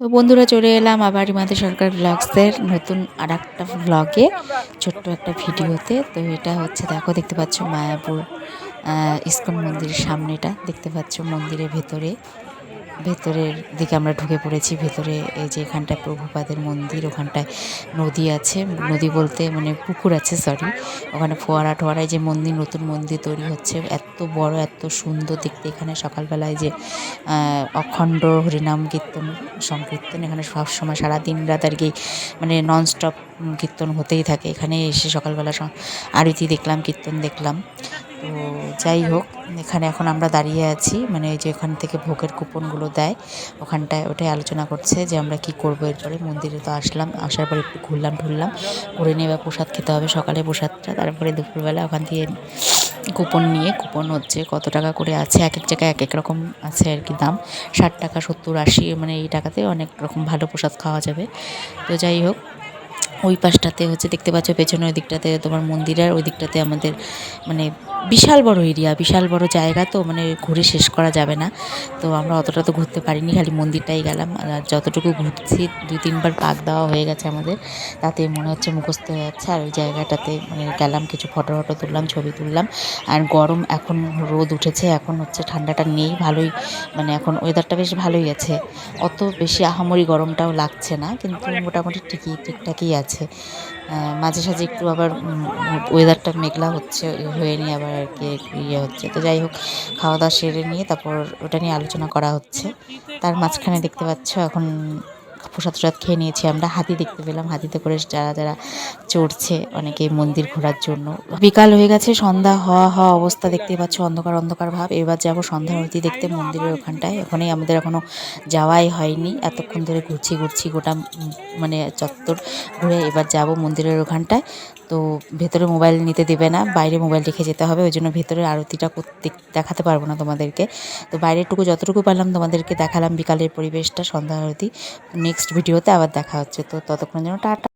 তো বন্ধুরা চলে এলাম আবার ইমাদের সরকার ব্লগসের নতুন আর একটা ব্লগে ছোট্ট একটা ভিডিওতে। তো এটা হচ্ছে, দেখো, দেখতে পাচ্ছ মায়াপুর ইস্কন মন্দিরের সামনেটা। দেখতে পাচ্ছ মন্দিরের ভেতরে ভেতরের দিকে আমরা ঢুকে পড়েছি। ভেতরে এই যে এখানটায় প্রভুপাদের মন্দির, ওখানটায় নদী আছে। নদী বলতে মানে পুকুর আছে সরি ওখানে ফোয়ারা টোয়ারায় যে মন্দির, নতুন মন্দির তৈরি হচ্ছে। এত বড়, এত সুন্দর দেখতে। এখানে সকালবেলায় যে অখণ্ড হরিনাম কীর্তন, সংকীর্তন এখানে সব সময় সারা দিন রাত আর কি মানে ননস্টপ কীর্তন হতেই থাকে। এখানে এসে সকালবেলা আরতি দেখলাম, কীর্তন দেখলাম। তো যাই হোক এখানে এখন আমরা দাঁড়িয়ে আছি। মানে যে এখান থেকে ভোগের কুপনগুলো দেয়, ওখানটায় ওটাই আলোচনা করছে যে আমরা কি করব এরপরে মন্দিরে তো আসলাম, আসার পরে একটু ঘুরলাম ঠুরলাম ঘুরে নিয়ে এবার প্রসাদ খেতে হবে সকালে প্রসাদটা। তারপরে দুপুরবেলা ওখান থেকে কুপন নিয়ে, কুপন হচ্ছে কত টাকা করে আছে, এক এক জায়গায় এক এক রকম আছে আর কি দাম। ষাট টাকা, সত্তর, আশি মানে এই টাকাতে অনেক রকম ভালো প্রসাদ খাওয়া যাবে। তো যাই হোক ওই পাশটাতে হচ্ছে দেখতে পাচ্ছ পেছনে ওই দিকটাতে তোমার মন্দিরের ওই দিকটাতে আমাদের মানে বিশাল বড় এরিয়া বিশাল বড় জায়গা তো মানে ঘুরে শেষ করা যাবে না। তো আমরা অতটা তো ঘুরতে পারিনি, খালি মন্দিরটাই গেলাম। আর যতটুকু ঘুরছি, দুই তিনবার পাক দেওয়া হয়ে গেছে আমাদের। তাতে মনে হচ্ছে মুখস্থ হয়ে যাচ্ছে। আর ওই জায়গাটাতে মানে গেলাম, কিছু ফটো ফটো তুললাম, ছবি তুললাম। আর গরম এখন রোদ উঠেছে, এখন হচ্ছে ঠান্ডাটা নেই ভালোই মানে এখন ওয়েদারটা বেশ ভালোই আছে। অত বেশি আহামরি গরমটাও লাগছে না, কিন্তু মোটামুটি ঠিকই, ঠিকঠাকই আছে। আহ, মাঝে সাঝে একটু আবার ওয়েদারটা মেঘলা হচ্ছে হয়ে নিয়ে আবার আর কি ইয়ে হচ্ছে। তো যাই হোক খাওয়া দাওয়া সেরে নিয়ে তারপর ওটা নিয়ে আলোচনা করা হচ্ছে। তার মাঝখানে দেখতে পাচ্ছ এখন প্রসাদ প্রসাদ খেয়ে নিয়েছি, আমরা হাতি দেখতে পেলাম। হাতিতে করে যারা যারা চড়ছে অনেকে মন্দির ঘোরার জন্য। বিকাল হয়ে গেছে, সন্ধ্যা হওয়া হওয়া অবস্থা দেখতে পাচ্ছ, অন্ধকার অন্ধকার ভাব। এবার যাব সন্ধ্যা আরতি দেখতে মন্দিরের ওখানটায়। ওখানেই আমাদের এখনও যাওয়াই হয়নি। এতক্ষণ ধরে ঘুরছি ঘুরছি গোটা মানে চত্বর ঘুরে এবার যাব মন্দিরের ওখানটায়। তো ভেতরে মোবাইল নিতে দেবে না, বাইরে মোবাইল রেখে যেতে হবে, ওই জন্য ভেতরের আরতিটা করতে দেখাতে পারব না তোমাদেরকে। তো বাইরেরটুকু যতটুকু পারলাম তোমাদেরকে দেখালাম, বিকালের পরিবেশটা, সন্ধ্যা আরতি। নেক্সট ভিডিওতে আবার দেখা হচ্ছে, তো ততক্ষণ যেন টাটা।